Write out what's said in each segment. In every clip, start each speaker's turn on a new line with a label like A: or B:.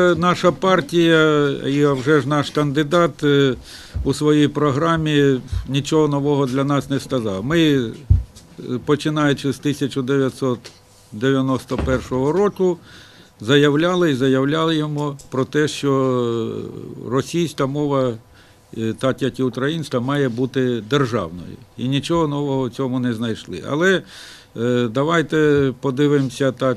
A: Е, Наша партія і вже ж наш кандидат е, у своїй програмі нічого нового для нас не сказав. Ми, е, починаючи з 1991 року, заявляли і заявляли йому про те, що російська мова, так як і українська, має бути державною. І нічого нового в цьому не знайшли. Але давайте подивимося так.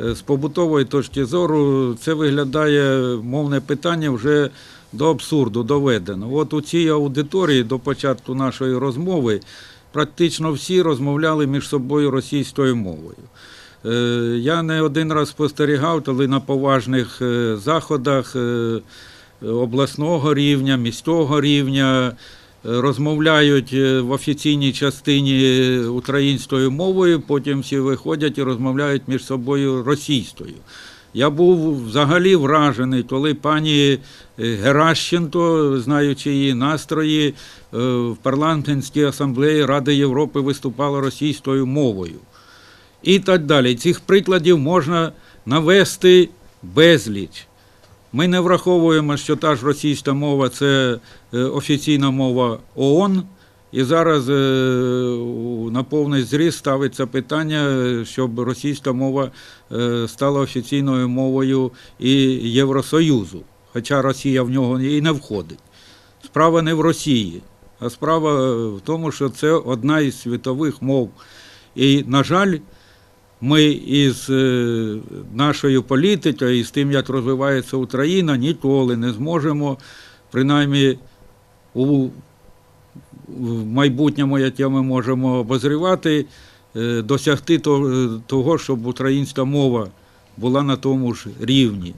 A: Е, З побутової точки зору це виглядає мовне питання вже до абсурду доведено. От у цій аудиторії до початку нашої розмови практично всі розмовляли між собою російською мовою. Е, Я не один раз спостерігав, коли на поважних е, заходах обласного рівня, міського рівня розмовляють е, в офіційній частині українською мовою, потім всі виходять і розмовляють між собою російською. Я був взагалі вражений, коли пані е, Геращенко, знаючи її настрої, е, в парламентській асамблеї Ради Європи виступала російською мовою. І так далі. Цих прикладів можна навести безліч. Ми не враховуємо, що та ж російська мова це е, офіційна мова ООН. І зараз е, на повний зріст ставиться питання, е, щоб російська мова стала офіційною мовою і Євросоюзу, хоча Росія в нього і не входить. Справа не в Росії, а справа в тому, що це одна із світових мов. І, на жаль, ми із е, нашою політикою, і з тим, як розвивається Україна, ніколи не зможемо, принаймні у майбутньому, яке ми можемо обозрівати, е, досягти то- того, щоб українська мова була на тому ж рівні.